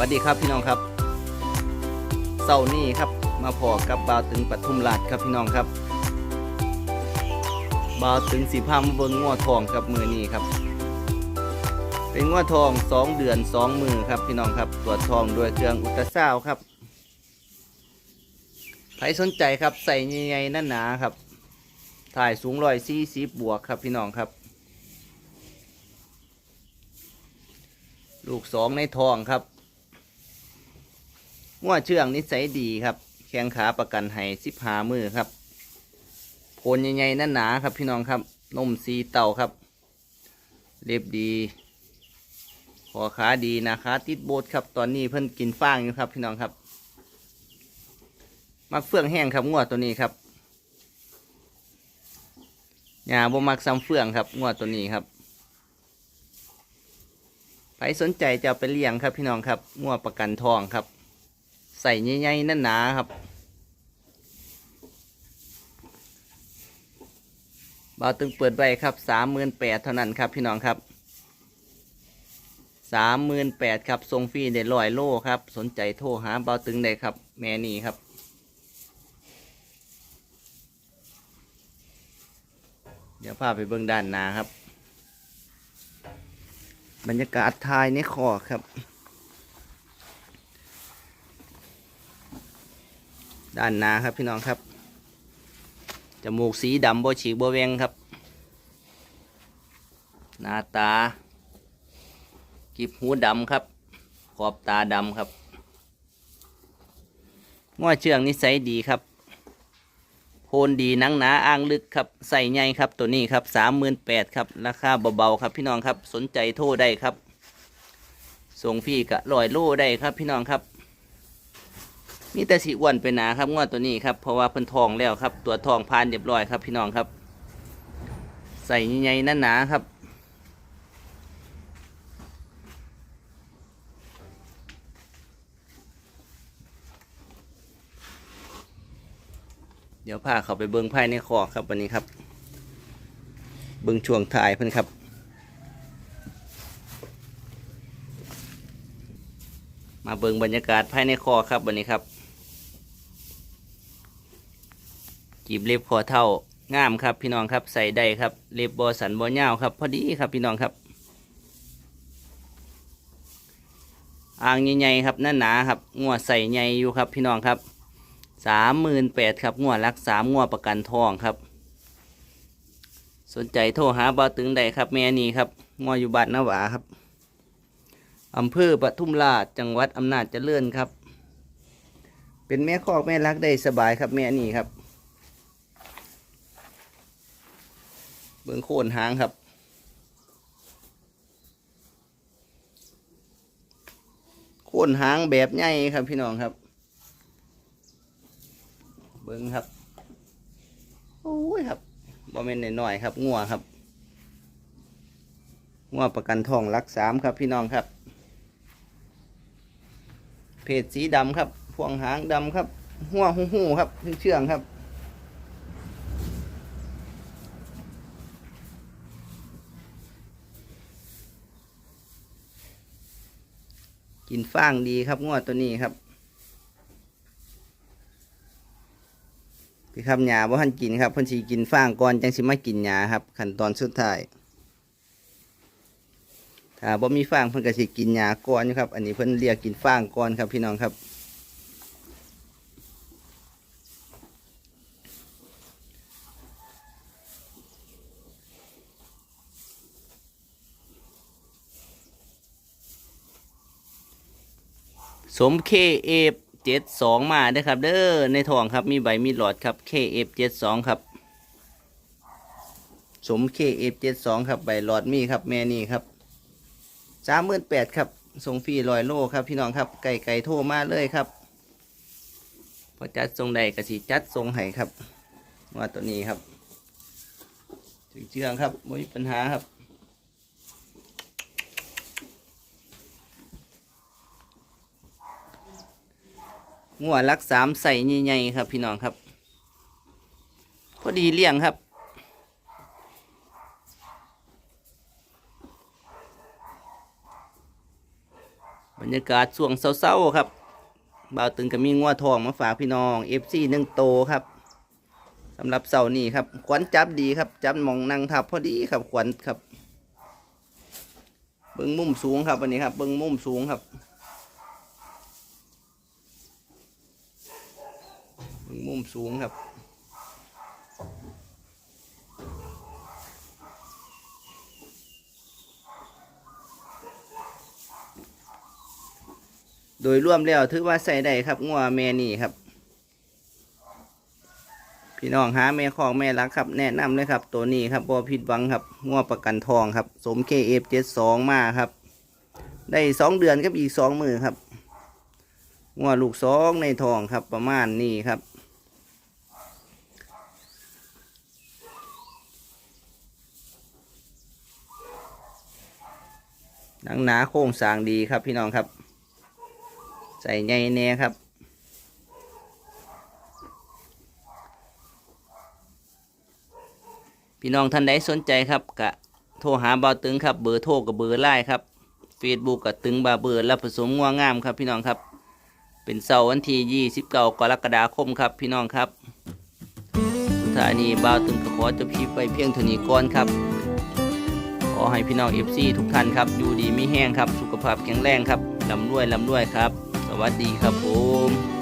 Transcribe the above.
วัสดีครับพี่น้องครับเสาร์นี้ครับมาพอกับบาวตึงปทุมราชครับพี่น้องครับบาวตึงสีพามบิ่งงัวทองครับมือนี้ครับ เป็นงัวทองสองเดือนสองมือครับพี่น้องครับตรวจทองด้วยเครื่องอุตราซาวด์ครับใครสนใจครับใส่ใหญ่ๆนั่นหนาครับ ถ่ายสูงร้อยสี่สิบบวกครับพี่น้องครับ ลูกสองในทองครับ งัวเชื่องนิสัยดีครับแข้งขาประกันให้สิบหามือครับโพนใหญ่ๆนั่นหนาครับ พี่น้องครับนมสีเต่าครับ เรียบดีขอขาดีนะคะติดโบสครับตอนนี้เพิ่นกินฟางอยู่ครับ พี่น้องครับ มักเฟื่องแห้งครับงัวตัวนี้ครับหญ้าบ่มักซ้ำเฟื่องครับงัวตัวนี้ครับใครสนใจจะเอาไปเลี้ยงครับพี่น้องครับงัวประกันทองครับ ส่ใหญ่ๆนั่นหนาครับบาตึงเปิดไว้ครับสามหมื่นแปดเท่านั้นครับพี่น้องครับสามหมื่นแปดครับทรงฟรีได้ร้อยโลครับ สนใจโทรหาบาตึงได้ครับ แม่นี่ครับเดี๋ยวพาไปเบื้องด้านหน้าครับ บรรยากาศทายในคอครับ ด้านหน้าครับพี่น้องครับ จมูกสีดำโบฉีกโบแวงครับ หน้าตากีบหูดำครับ ขอบตาดำครับง้อเชื่องนิสัยดีครับ โพนดีนังหนาอ่างลึกครับ ใส่ใหญ่ครับตัวนี้ครับสามหมื่นแปดครับ ราคาเบาๆครับพี่น้องครับ สนใจโทรได้ครับ ส่งฟรีกะลอยโลได้ครับพี่น้องครับ มีแต่สีอ้วนไปหนาครับงวดตัวนี้ครับเพราะว่าเพิ่นทองแล้วครับ ตัวทองพานเรียบร้อยครับ พี่น้องครับ ใส่ใหญ่ๆหนาครับ เดี๋ยวพาเขาไปเบิ้งภายในคอครับวันนี้ครับ เบิ้งช่วงถ่ายเพิ่นครับมาเบิ้งบรรยากาศภายในคอครับวันนี้ครับ กีบเล็บคอเท่างามครับพี่น้องครับใส่ได้ครับเล็บบอสันบอเงาครับพอดีครับพี่น้องครับอ่างใหญ่ๆครับนั่นหนาครับงัวใส่ใหญ่อยู่ครับพี่น้องครับสามหมื่นแปดครับงัวรักสามงัวประกันทองครับ สนใจโทรหาบ่าวตึงได้ครับแม่นี่ครับงัวอยู่บ้านนาวาครับอำเภอปทุมราชจังหวัดอำนาจเจริญครับ เป็นแม่คอกแม่รักได้สบายครับแม่นี่ครับ เบื้องโคนหางครับ โคนหางแบบใหญ่ครับพี่น้องครับ เบิ้องครับโอ้ยครับบอเมนหน่อยๆครับงัวครับงัวประกันทองรักสามครับพี่น้องครับ เพจสีดำครับพวงหางดำครับหัวหูหูครับเชื่องครับ กินฟางดีครับงวดตัวนี้ครับพี่ครับหญ้าบ่ทันกินครับเพิ่นสิกินฟางก่อนจังสิมากินหญ้าครับ ขั้นตอนสุดท้ายถ้าบ่มีฟางเพิ่นก็สิกินหญ้าก่อนครับ อันนี้เพิ่นเรียกกินฟางก่อนครับพี่น้องครับ สมเคเอฟเจ็ดสองมาด้ครับเด้อในทองครับมีใบมีหลอดครับเคเอฟเจ็ดสองครับ สมเคเอฟเจ็ดสองครับใบหลอดมีครับแม่นี่ครับสามหมื่นแปดครับส่งฟรีลอยโลครับพี่น้องครับไก่ไก่โทรมาเลยครับพอจัดทรงใดกระสีจัดทรงไห้ครับว่าตัวนี้ครับถึงเชื่องครับไม่มีปัญหาครับ งัวรักสามใส่ใหญ่ๆครับ พี่น้องครับ พอดีเลี้ยงครับ บรรยากาศช่วงเศร้าๆครับบ่าวตึงก็มีงัวทองมาฝากพี่น้องเอฟซีหนึ่งโตครับสำหรับเสาร์นี้ครับขวัญจับดีครับ จับมองนั่งทับพอดีครับขวัญครับ เบิ้งมุมสูงครับวันนี้ครับ เบิ้งมุมสูงครับเบิ้งมุม สูงครับ โดยรวมแล้วถือว่าใส่ได้ครับงัวแม่นี่ครับ พี่น้องหาแม่ของแม่รักครับ แนะนำเลยครับ ตัวนี้ครับบอผิดหวังครับงัวประกันทองครับ สมเคเอฟเจ็ดสองมาครับ ได้สองเดือนครับอีกสองมือครับงัวลูกสองในทองครับประมาณนี้ครับ หนังหนาโค้งสางดีครับพี่น้องครับ ใส่ใหญ่แน่ครับ พี่น้องท่านใดสนใจครับกะโทรหาบ่าวตึงครับ เบอร์โทรกับเบอร์ไลน์ครับเฟซบุ๊กกับตึงบาเบอร์และผสมงัวงามครับ พี่น้องครับ เป็นเสาร์วันที่ 29 กรกฎาคมครับพี่น้องครับสุดท้านีบ่าวตึงก็ขอจบคลิปไปเพียงเท่านี้ก่อนครับ ให้พี่น้อง FC ทุกท่านครับอยู่ดีมีแห้งครับ สุขภาพแข็งแรงครับลำรวยลำรวยครับ สวัสดีครับผม